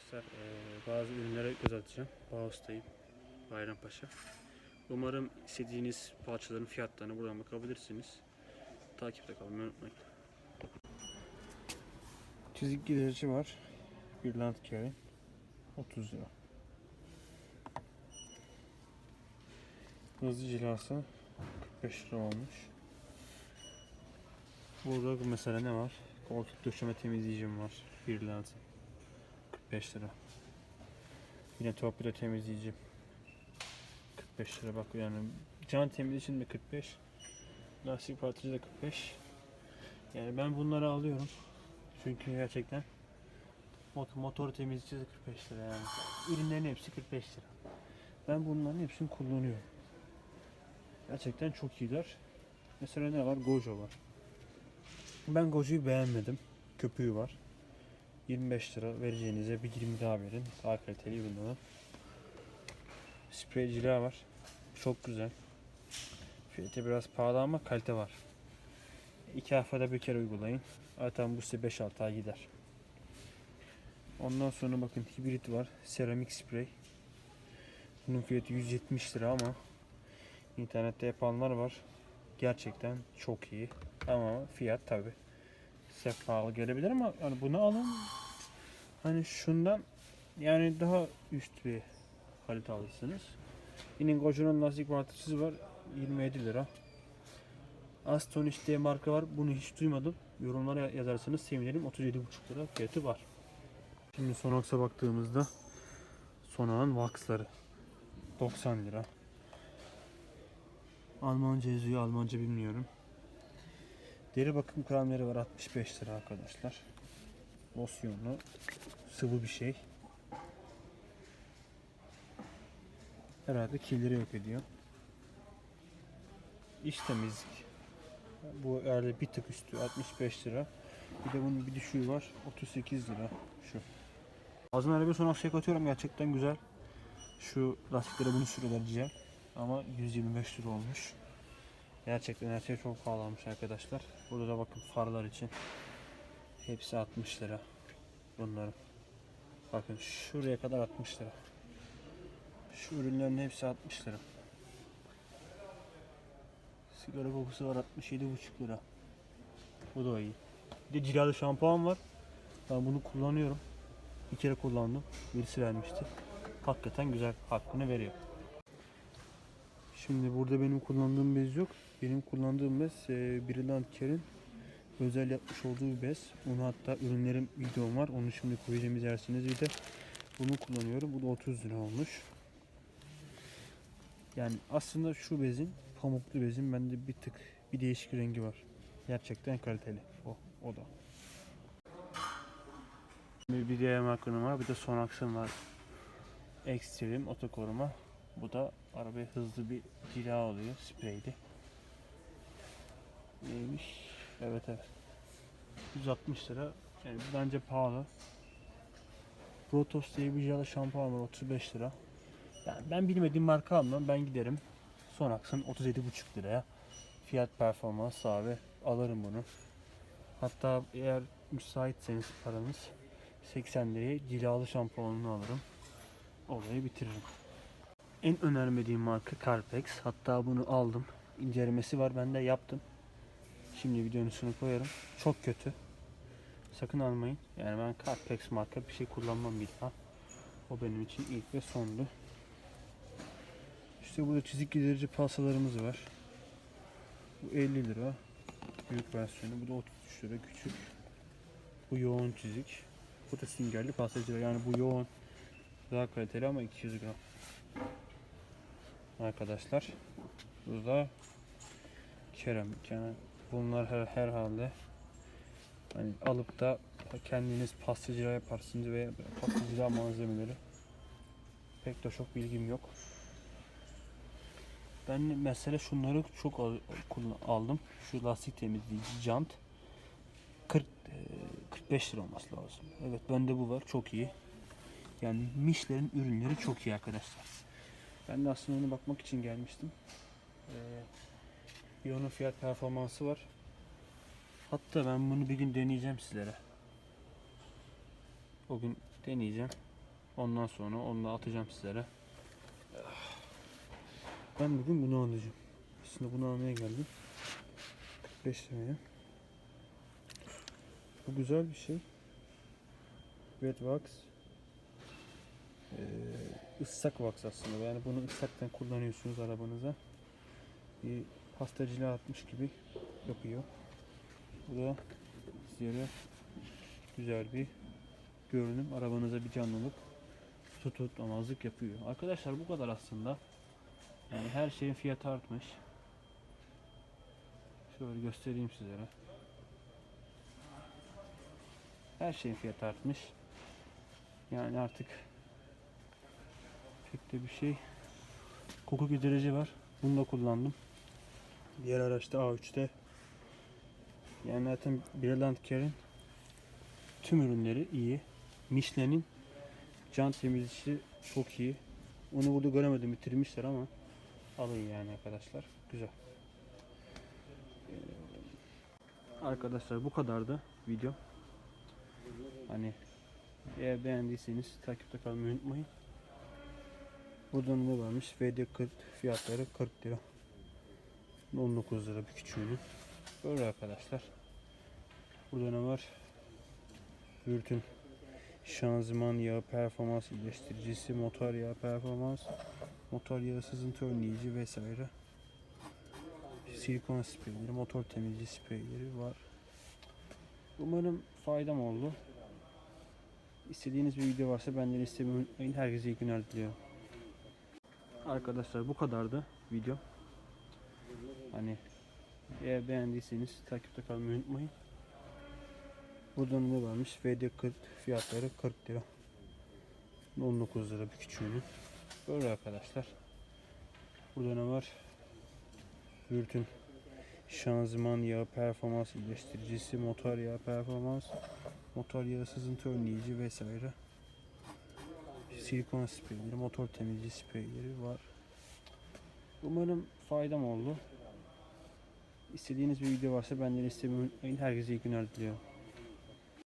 Arkadaşlar bazı ürünlere göz atacağım. Bağustayım. Bayrampaşa. Umarım istediğiniz parçaların fiyatlarını buradan bakabilirsiniz. Takipte kalmayı unutmayın. Çizik giderici var. Land carry. 30 lira. Hızlı cilası 45 lira olmuş. Burada mesela ne var? Koltuk döşeme temizleyicim var. Bir lazım. 45 lira. Yine torpido temizleyicim. 45 lira bak yani can temizleyicim de 45. Lastik parçacı da 45. Yani ben bunları alıyorum. Çünkü gerçekten mot- motor temizleyicisi de 45 lira yani. Ürünlerin hepsi 45 lira. Ben bunların hepsini kullanıyorum. Gerçekten çok iyiler. Mesela ne var? Gojo var. Ben Gojo'yu beğenmedim. Köpüğü var. 25 lira vereceğinize bir 20 daha verin. Daha kaliteli ürün alın. Spreyciler var. Çok güzel. Fiyatı biraz pahalı ama kalite var. İki haftada bir kere uygulayın. Zaten bu size 5-6 ay gider. Ondan sonra bakın hibrit var. Seramik sprey. Bunun fiyatı 170 lira ama internette yapanlar var. Gerçekten çok iyi. Ama fiyat tabi size gelebilir ama yani bunu alın. Hani şundan yani daha üst bir kalite alırsınız. Yine Gojo'nun lastik parçası var. 27 lira. Astonish diye marka var. Bunu hiç duymadım. Yorumlara yazarsanız sevinirim. 37,5 lira fiyatı var. Şimdi Sonax'a baktığımızda Sonax'ın Vax'ları 90 lira. Almanca yazıyor. Almanca bilmiyorum. Deri bakım kremleri var 65 lira arkadaşlar. Losyonlu sıvı bir şey. Herhalde kirleri yok ediyor. İç temizlik. Bu herhalde bir tık üstü 65 lira. Bir de bunun bir düşüğü var 38 lira şu. Ağzına araba son şey katıyorum gerçekten güzel. Şu lastiklere bunu sürüyorlar güzel. Ama 125 lira olmuş. Gerçekten her şey çok pahalanmış arkadaşlar. Burada da bakın farlar için. Hepsi 60 lira. Bunların. Bakın şuraya kadar 60 lira. Şu ürünlerin hepsi 60 lira. Sigara kokusu var 67,5 lira. Bu da iyi. Bir de cilalı şampuan var. Ben bunu kullanıyorum. Bir kere kullandım. Birisi vermişti. Hakikaten güzel. Hakkını veriyor. Şimdi burada benim kullandığım bez yok. Benim kullandığım bez e, Brilliant Care'in özel yapmış olduğu bir bez. Onu hatta ürünlerim videom var. Onu şimdi koyacağım izlersiniz. Bir de bunu kullanıyorum. Bu da 30 lira olmuş. Yani aslında şu bezin pamuklu bezin bende bir tık bir değişik rengi var. Gerçekten kaliteli. O, o da. Bir bir diğer markanın var. Bir de Sonax'ın var. Extreme oto koruma. Bu da arabaya hızlı bir cila oluyor. Spreyli. Neymiş? Evet evet. 160 lira. Yani bence pahalı. Protos diye bir cilalı şampuan var 35 lira. Yani ben bilmediğim marka almam. Ben giderim. Sonax'ın 37,5 liraya. Fiyat performans abi. Alırım bunu. Hatta eğer müsaitseniz paranız 80 liraya cilalı şampuanını alırım. Olayı bitiririm. En önermediğim marka Carpex. Hatta bunu aldım. İncelemesi var. Ben de yaptım. Şimdi videonun üstüne koyarım. Çok kötü. Sakın almayın. Yani ben Carpex marka bir şey kullanmam bir daha. O benim için ilk ve sondu. İşte burada çizik giderici pastalarımız var. Bu 50 lira. Büyük versiyonu. Bu da 33 lira küçük. Bu yoğun çizik. Bu da süngerli pastacı. Yani bu yoğun. Daha kaliteli ama 200 gram. Arkadaşlar. Burada keramik. Yani bunlar her, herhalde hani alıp da kendiniz pastacılığa yaparsınız ve pastacılığa malzemeleri pek de çok bilgim yok. Ben mesela şunları çok aldım. Şu lastik temizleyici jant 40 e, 45 lira olması lazım. Evet bende bu var. Çok iyi. Yani Michelin'in ürünleri çok iyi arkadaşlar. Ben de aslında ona bakmak için gelmiştim. Ee, bir onun fiyat performansı var. Hatta ben bunu bir gün deneyeceğim sizlere. O gün deneyeceğim. Ondan sonra onu da atacağım sizlere. Ben bugün bunu alacağım. Aslında bunu almaya geldim. 45 liraya. Bu güzel bir şey. Wet wax. Ee, ıslak wax aslında. Yani bunu ıslaktan kullanıyorsunuz arabanıza. Bir pastacılığa atmış gibi yapıyor. Bu da sizlere güzel bir görünüm. Arabanıza bir canlılık tutulmazlık yapıyor. Arkadaşlar bu kadar aslında. Yani her şeyin fiyatı artmış. Şöyle göstereyim sizlere. Her şeyin fiyatı artmış. Yani artık pek de bir şey. Koku giderici var. Bunu da kullandım. Diğer araçta A3'te yani zaten Brilliant Care'in tüm ürünleri iyi. Michelin'in can temizleyicisi çok iyi. Onu burada göremedim bitirmişler ama alın yani arkadaşlar. Güzel. Ee, Arkadaşlar bu kadardı video. Hani eğer beğendiyseniz takipte kalmayı unutmayın. Buradan ne varmış? VD40 fiyatları 40 lira. 19 lira bir küçüğünü. Böyle arkadaşlar. Burada ne var? Bürtün şanzıman yağı performans iyileştiricisi, motor yağı performans, motor yağı sızıntı önleyici vesaire. Silikon spreyleri, motor temizleyici spreyleri var. Umarım faydam oldu. İstediğiniz bir video varsa benden istemeyi unutmayın. Herkese iyi günler diliyorum. Arkadaşlar bu kadardı video. Hani eğer beğendiyseniz takipte kalmayı unutmayın. Buradan ne varmış? VD40 fiyatları 40 lira. 19 lira bir küçüğünü. Böyle arkadaşlar. Burada ne var? Bürtün şanzıman yağı performans iyileştiricisi, motor yağı performans, motor yağı sızıntı önleyici vesaire. Silikon spreyleri, motor temizleyici spreyleri var. Umarım faydam oldu. İstediğiniz bir video varsa benden istemeyi unutmayın. Herkese iyi günler diliyorum.